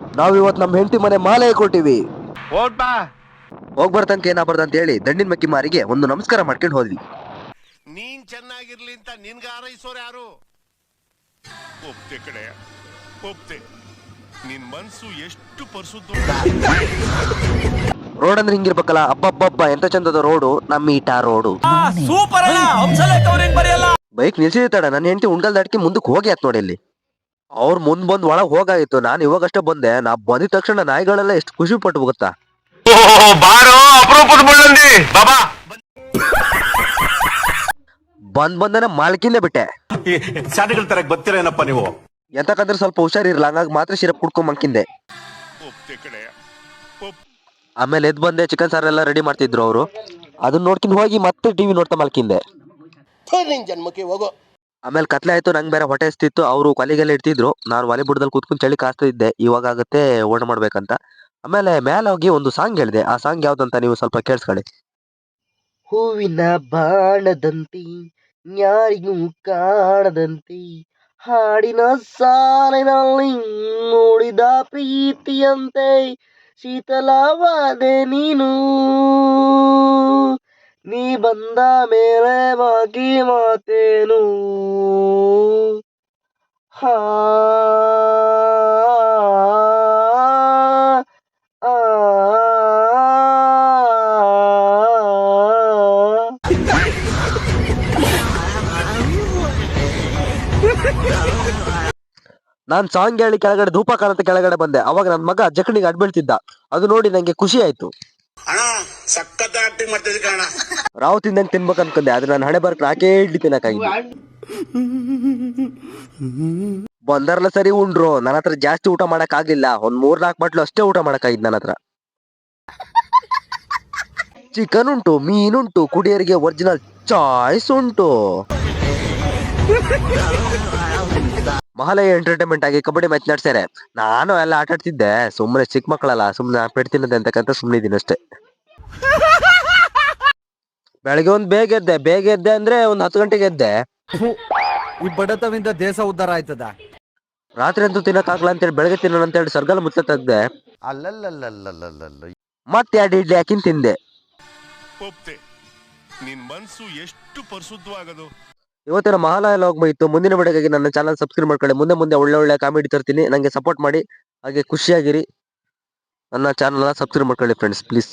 ನಾವ್ ಇವತ್ ನಮ್ ಹೆಂಡತಿ ಮನೆ ಮಾಲೆ ಕೊಟ್ಟಿವಿ. ಹೋಗ್ ಬರ್ತಂಕ ಏನಾಗ್ಬಾರ್ದು ಅಂತ ಹೇಳಿ ದಂಡಿನ ಮಕ್ಕಿ ಮಾರಿಗೆ ಒಂದು ನಮಸ್ಕಾರ ಮಾಡ್ಕೊಂಡು ಹೋದ್ವಿ. ನೀನ್ ಚೆನ್ನಾಗಿರ್ಲಿ ಅಂತ ನಿನ್ಗ ಹಾರೈಸೋರು ಯಾರು? ಒಪ್ತೆ ಕಡೆ ಒಪ್ತೆ. ನಿನ್ ಮನ್ಸು ಎಷ್ಟು ಪರಿಶುದ್ಧ ರೋಡ್ ಅಂದ್ರೆ ಹಿಂಗಿರ್ಬೇಕಲ್ಲ ಅಬ್ಬಬ್ಬಬ್ಬ ಎಂತ ಚಂದದ ರೋಡು ನಮ್ಮ ಈಟ ರೋಡು. ಸೂಪರ್ ಅಲ್ಲ ಬೈಕ್ ನಿಲ್ಸಿದ ತಡ ನನ್ನ ಹೆಂಡತಿ ಉಂಡಲ್ ದಾಟ್ಕಿ ಮುಂದಕ್ಕೆ ಹೋಗಿ ಆತ್ ನೋಡಿ ಇಲ್ಲಿ. ಅವ್ರ ಮುಂದ್ ಬಂದ್ ಒಳಗ್ ಹೋಗಾಗಿತ್ತು ನಾನು ಇವಾಗಷ್ಟೇ ಬಂದೆ. ನಾ ಬಂದಿದ ತಕ್ಷಣ ನಾಯಿಗಳೆಲ್ಲ ಎಷ್ಟು ಖುಷಿ ಪಟ್ಟು ಗೊತ್ತಾ? ಬಾರೋ ಅಪರೂಪದ ಮುಳ್ಳಂದಿ ಬಾಬಾ. ಬಂದ್ ಬಂದನೆ ಮಾಲ್ಕಿಂದೆ ಬಿಟ್ಟೆ. ಶಾಲೆಗಳ ನೀವು? ಎಂತಕಂದ್ರೆ ಸ್ವಲ್ಪ ಹುಷಾರಿರ್ಲ ಹಂಗಾಗಿ ಮಾತ್ರ ಶಿರಪ್ ಕುಡ್ಕೊಂಡ್ ಮಂಕಿಂದೆ ಆಮೇಲೆ ಎದ್ ಬಂದೆ ಚಿಕನ್ ಸಾರ್ ಎಲ್ಲ ರೆಡಿ ಮಾಡ್ತಿದ್ರು ಅವರು. ಅದನ್ನ ನೋಡ್ಕೊಂಡು ಹೋಗಿ ಮತ್ತೆ ಟಿವಿ ನೋಡ್ತಾ ಮಲ್ಕಿಂದೆ ನಿನ್ ಜನ್ಮಕ್ಕೆ ಹೋಗೋ. ಆಮೇಲೆ ಕತ್ಲೆ ಆಯ್ತು, ನಂಗೆ ಬೇರೆ ಹೊಟ್ಟೆ ಹಸ್ತಿತ್ತು. ಅವರು ಕೊಲಿಗೆಲ್ಲ ಇಡ್ತಿದ್ರು. ನಾನು ಒಲೆ ಬುಡದಲ್ಲಿ ಕೂತ್ಕೊಂಡು ಚಳಿ ಕಾಸ್ತಾ ಇದ್ದೆ. ಇವಾಗ ಆಗುತ್ತೆ ಓಣ ಮಾಡ್ಬೇಕಂತ. ಆಮೇಲೆ ಮೇಲೆ ಹೋಗಿ ಒಂದು ಸಾಂಗ್ ಹೇಳಿದೆ. ಆ ಸಾಂಗ್ ಯಾವ್ದಂತ ನೀವು ಸ್ವಲ್ಪ ಕೇಳಿಸ್ಕೊಳ್ಳಿ. ಹೂವಿನ ಬಾಣದಂತಿ ಯಾರಿಗೂ ಕಾಣದಂತಿ, ಹಾಡಿನ ಸಾಲಿನಲ್ಲಿ ನೋಡಿದ ಪ್ರೀತಿಯಂತೆ, ಶೀತಲವಾದೆ ನೀನು. ನೀ ಬಂದ ಮೇಲೆ ಬಾಕಿ ಮಾತೇನು ಹಾ ನಾನ್ ಸಾಂಗ್ ಹೇಳಿ ಕೆಳಗಡೆ ಧೂಪ ಅಂತ ಕೆಳಗಡೆ ಬಂದೆ ಅವಾಗ ನನ್ನ ಮಗ ಜಕಣಿಗೆ ಅಡ್ಬೀಳ್ತಿದ್ದ ಅದು ನೋಡಿ ನಂಗೆ ಖುಷಿ ಆಯ್ತು ಕಣ ರಾವ್ ತಿಂದಂಗ್ ತಿನ್ಬೇಕು ಅನ್ಕೊಂಡೆ, ಆದ್ರೆ ನಾನು ಹಣೆ ಬರ್ಕ್ ನಾಕೇ ಇಡ್ಲಿ ತಿನ್ನಕ್ಕಾಗಿದ್ದೆ ಬಂದರ್ಲ ಸರಿ ಉಂಡ್ರು ನನ್ನ ಹತ್ರ ಜಾಸ್ತಿ ಊಟ ಮಾಡಕ್ ಆಗ್ಲಿಲ್ಲ, ಒಂದ್ ಮೂರ್ ನಾಲ್ಕು ಬಟ್ಲು ಅಷ್ಟೇ ಊಟ ಮಾಡಕ್ ಆಗಿದ್ ನನ್ನ ಹತ್ರ. ಚಿಕನ್ ಉಂಟು ಮೀನುಂಟು ಕುಡಿಯರಿಗೆ ಒರಿಜಿನಲ್ ಚಾಯ್ಸ್ ಉಂಟು. ಮಹಾಲಯ ಎಂಟರ್ಟೈನ್ಮೆಂಟ್ ಆಗಿ ಕಬಡ್ಡಿ ಮ್ಯಾಚ್ ನಡ್ಸ್ಯಾರೆ ನಾನು ಎಲ್ಲ ಆಟಾಡ್ತಿದ್ದೆ ಸುಮ್ಮನೆ ಚಿಕ್ಕ ಮಕ್ಕಳಲ್ಲ ಸುಮ್ಮನೆ ಪೆಡ್ತಿನದೆ ಅಂತಕ್ಕಂತ ಸುಮ್ಮನೆ ಇದೀನಿ ಅಷ್ಟೇ. ಬೆಳಗ್ಗೆ ಒಂದ್ ಬೇಗ ಎದ್ದೆ ಬೇಗ ಎದ್ದೆ ಅಂದ್ರೆ ಒಂದ್ ಹತ್ತು ಗಂಟೆಗೆ ಎದ್ದೆ. ಈ ಬಡತವಿಂದ ದೇಶ ಉದ್ಧಾರ ಆಯ್ತದ? ರಾತ್ರಿ ಅಂತೂ ತಿನ್ನಕ್ಕಾಗ್ಲ ಅಂತೇಳಿ ಬೆಳಗ್ಗೆ ತಿನ್ನೋಣ ಅಂತೇಳಿ ಸರ್ಗಲ್ ಮುಚ್ಚ ತೆಗ್ದೆ. ಅಲ್ಲಲ್ಲಲ್ಲಲ್ಲಲ್ಲಲ್ಲ. ಮತ್ತೆ ಎರಡು ಇಡ್ಲಿ ಹಾಕಿನ್ ತಿಂದೆ. ಒಪ್ತೆ. ನಿನ್ ಮನ್ಸು ಎಷ್ಟು ಪರಿಶುದ್ಧವಾಗದು? ಇವತ್ತಿನ ಮಹಾಲಯ ಹೋಗ್ಬೋಯಿತ್ತು ಮುಂದಿನ ವಿಡಿಯೋಗಾಗಿ ನನ್ನ ಚಾನಲ್ ಸಬ್ಸ್ಕ್ರೈಬ್ ಮಾಡ್ಕೊಳ್ಳಿ. ಮುಂದೆ ಮುಂದೆ ಒಳ್ಳೆ ಒಳ್ಳೆ ಕಾಮಿಡಿ ತರ್ತೀನಿ. ನಂಗೆ ಸಪೋರ್ಟ್ ಮಾಡಿ ಹಾಗೆ ಖುಷಿಯಾಗಿರಿ. ನನ್ನ ಚಾನಲ್ನ ಸಬ್ಸ್ಕ್ರೈಬ್ ಮಾಡ್ಕೊಳ್ಳಿ ಫ್ರೆಂಡ್ಸ್ ಪ್ಲೀಸ್